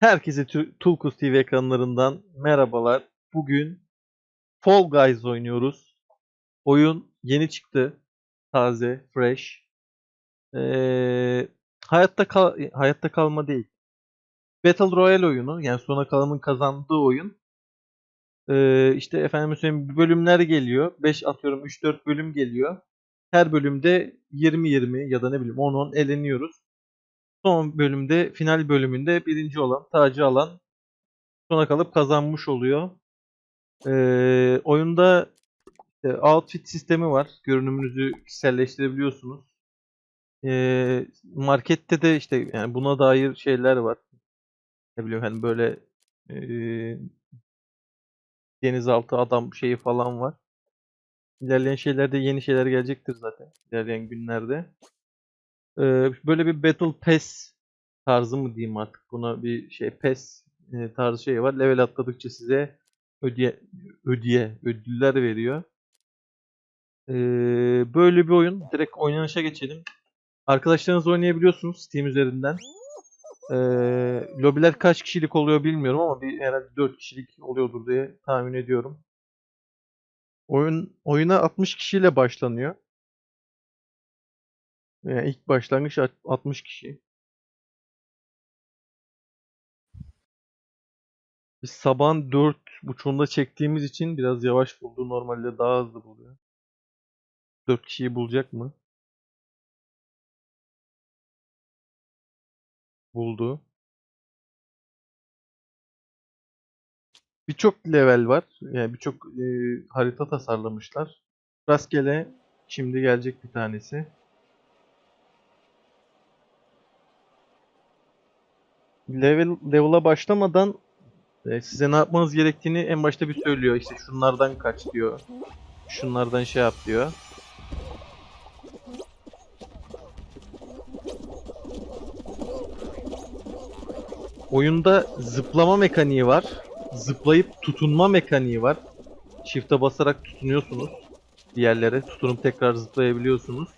Herkese Tulkus TV ekranlarından merhabalar. Bugün Fall Guys oynuyoruz. Oyun yeni çıktı. Taze, fresh. Ee, hayatta kal hayatta kalma değil. Battle Royale oyunu. Yani sona kalanın kazandığı oyun. Ee, işte efendim söyleyeyim bölümler geliyor. 5 atıyorum 3-4 bölüm geliyor. Her bölümde 20-20 ya da ne bileyim 10-10 eleniyoruz. Son bölümde, final bölümünde birinci olan, tacı alan sona kalıp kazanmış oluyor. Ee, oyunda işte outfit sistemi var. Görünümünüzü kişiselleştirebiliyorsunuz. Ee, markette de işte yani buna dair şeyler var. Ne bileyim hani böyle ee, denizaltı adam şeyi falan var. İlerleyen şeylerde yeni şeyler gelecektir zaten. İlerleyen günlerde. Ee, böyle bir Battle Pass tarzı mı diyeyim artık buna bir şey PES e, tarzı şey var. Level atladıkça size ödeye ödeye ödüller veriyor. Ee, böyle bir oyun. Direkt oynanışa geçelim. Arkadaşlarınızla oynayabiliyorsunuz Steam üzerinden. Ee, lobiler kaç kişilik oluyor bilmiyorum ama bir herhalde 4 kişilik oluyordur diye tahmin ediyorum. Oyun oyuna 60 kişiyle başlanıyor. Yani ilk başlangıç 60 kişi. Biz sabahın dört buçuğunda çektiğimiz için biraz yavaş buldu. Normalde daha hızlı buluyor. Dört kişiyi bulacak mı? Buldu. Birçok level var. Yani birçok e, harita tasarlamışlar. Rastgele şimdi gelecek bir tanesi. Level level'a başlamadan e, size ne yapmanız gerektiğini en başta bir söylüyor. İşte şunlardan kaç diyor. Şunlardan şey yap diyor. Oyunda zıplama mekaniği var. Zıplayıp tutunma mekaniği var. Shift'e basarak tutunuyorsunuz. Diğerlere tutunup tekrar zıplayabiliyorsunuz.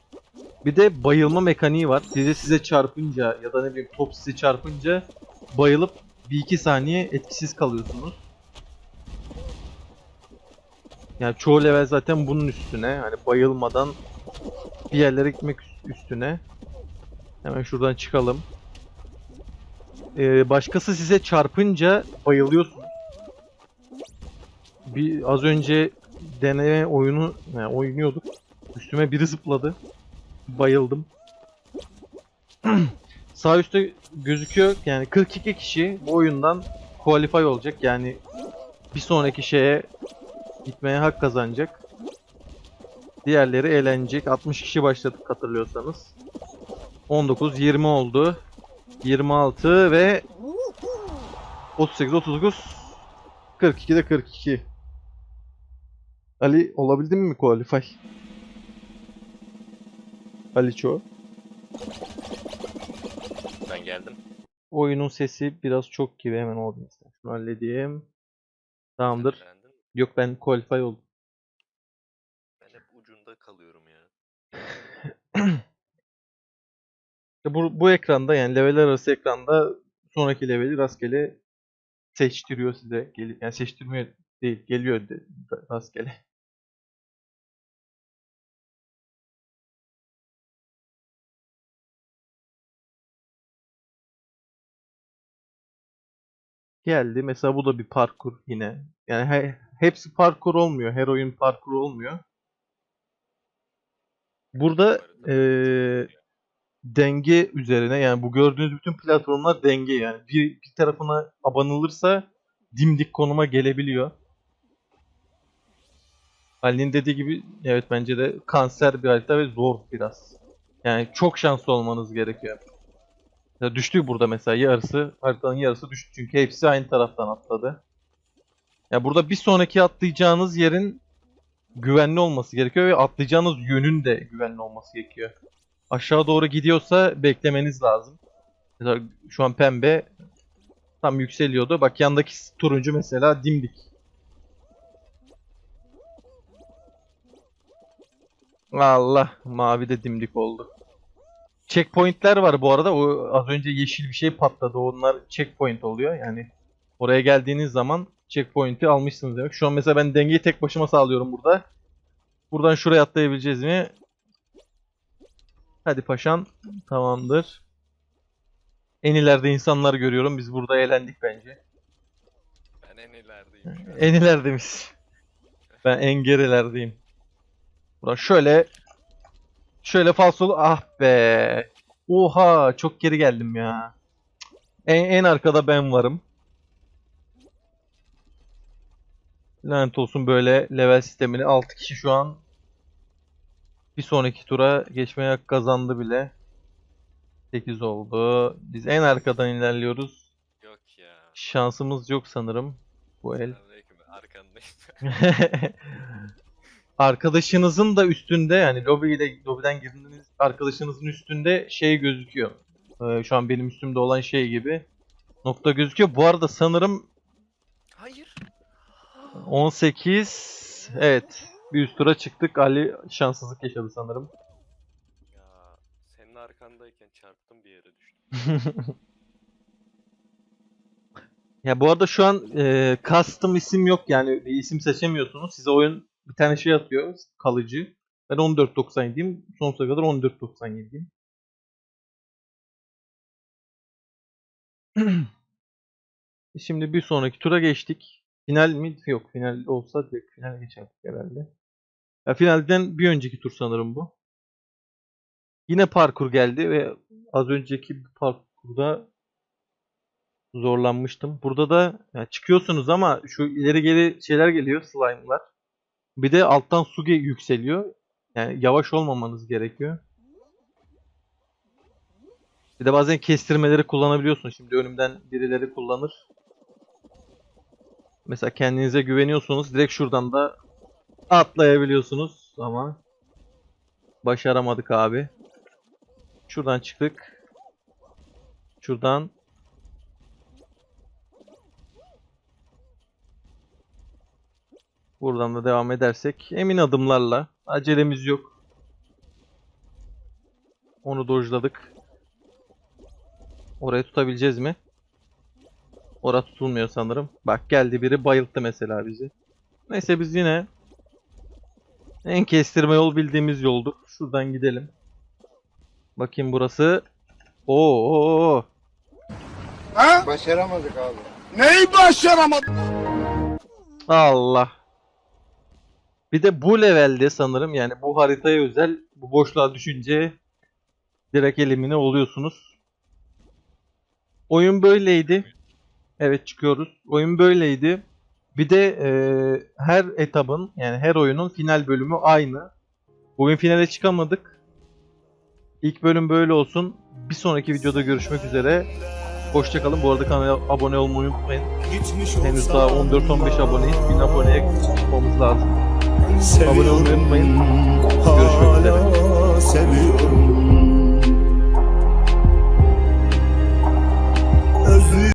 Bir de bayılma mekaniği var. Size size çarpınca ya da ne bileyim top size çarpınca bayılıp bir iki saniye etkisiz kalıyorsunuz. Yani çoğu level zaten bunun üstüne. Hani bayılmadan bir yerlere gitmek üstüne. Hemen şuradan çıkalım. Ee, başkası size çarpınca bayılıyorsunuz. Bir az önce deneme oyunu yani oynuyorduk. Üstüme biri zıpladı. Bayıldım. Sağ üstte gözüküyor yani 42 kişi bu oyundan qualify olacak yani bir sonraki şeye gitmeye hak kazanacak. Diğerleri eğlenecek. 60 kişi başladık hatırlıyorsanız. 19, 20 oldu. 26 ve 38, 39, 42 de 42. Ali olabildin mi qualify? Ali Ço. Ben geldim. Oyunun sesi biraz çok gibi hemen oldu mesela. Şunu halledeyim. Tamamdır. Beğendin mi? Yok ben qualify oldum. Ben hep ucunda kalıyorum ya. İşte bu, bu ekranda yani leveller arası ekranda sonraki leveli rastgele seçtiriyor size. Gel, yani seçtirmiyor değil, geliyor de, rastgele. Geldi. Mesela bu da bir parkur yine. Yani he- hepsi parkur olmuyor. Her oyun parkur olmuyor. Burada eee, denge üzerine yani bu gördüğünüz bütün platformlar denge yani. Bir, bir tarafına abanılırsa dimdik konuma gelebiliyor. Ali'nin dediği gibi evet bence de kanser bir harita ve zor biraz. Yani çok şanslı olmanız gerekiyor. Ya düştü burada mesela yarısı, haritanın yarısı düştü çünkü hepsi aynı taraftan atladı. Ya burada bir sonraki atlayacağınız yerin güvenli olması gerekiyor ve atlayacağınız yönün de güvenli olması gerekiyor. Aşağı doğru gidiyorsa beklemeniz lazım. Mesela şu an pembe tam yükseliyordu. Bak yandaki turuncu mesela dimdik. Allah mavi de dimdik oldu. Checkpointler var bu arada. O az önce yeşil bir şey patladı. Onlar checkpoint oluyor. Yani oraya geldiğiniz zaman checkpoint'i almışsınız demek. Şu an mesela ben dengeyi tek başıma sağlıyorum burada. Buradan şuraya atlayabileceğiz mi? Hadi paşam. Tamamdır. En ileride insanlar görüyorum. Biz burada eğlendik bence. Ben en an. En ileride misin? Ben en gerilerdeyim. Bura şöyle şöyle falsolu ah be. Oha çok geri geldim ya. En, en arkada ben varım. Lanet olsun böyle level sistemini. 6 kişi şu an bir sonraki tura geçmeye hak kazandı bile. 8 oldu. Biz en arkadan ilerliyoruz. Yok ya. Şansımız yok sanırım bu el. Arkandayım. Arkadaşınızın da üstünde yani lobi ile lobiden girdiğiniz arkadaşınızın üstünde şey gözüküyor. Ee, şu an benim üstümde olan şey gibi nokta gözüküyor. Bu arada sanırım Hayır. 18 evet bir üst tura çıktık. Ali şanssızlık yaşadı sanırım. Ya senin arkandayken çarptım bir yere düştüm. Ya bu arada şu an e, custom isim yok yani bir isim seçemiyorsunuz. Size oyun bir tane şey atıyor kalıcı. Ben 14.97'yim. Sonsuza kadar 14.97'yim. Şimdi bir sonraki tura geçtik. Final mi? Yok. Final olsa direkt final geçerdik herhalde. Ya finalden bir önceki tur sanırım bu. Yine parkur geldi ve az önceki parkurda zorlanmıştım. Burada da ya çıkıyorsunuz ama şu ileri geri şeyler geliyor slime'lar. Bir de alttan su yükseliyor. Yani yavaş olmamanız gerekiyor. Bir de bazen kestirmeleri kullanabiliyorsun. Şimdi önümden birileri kullanır. Mesela kendinize güveniyorsunuz. Direkt şuradan da atlayabiliyorsunuz ama başaramadık abi. Şuradan çıktık. Şuradan Buradan da devam edersek emin adımlarla acelemiz yok. Onu dojladık. Orayı tutabileceğiz mi? Orası tutulmuyor sanırım. Bak geldi biri bayılttı mesela bizi. Neyse biz yine en kestirme yol bildiğimiz yoldur. Şuradan gidelim. Bakayım burası. Oo. Ha? Başaramadık abi. Neyi başaramadın? Allah. Bir de bu levelde sanırım yani bu haritaya özel bu boşluğa düşünce direkt elimine oluyorsunuz. Oyun böyleydi. Evet çıkıyoruz. Oyun böyleydi. Bir de e, her etabın yani her oyunun final bölümü aynı. Bugün finale çıkamadık. İlk bölüm böyle olsun. Bir sonraki videoda görüşmek üzere. Hoşçakalın. Bu arada kanala abone olmayı unutmayın. Henüz daha 14-15 aboneyiz. 1000 aboneye çıkmamız lazım. Abone olmayı unutmayın. Görüşmek üzere. Seviyorum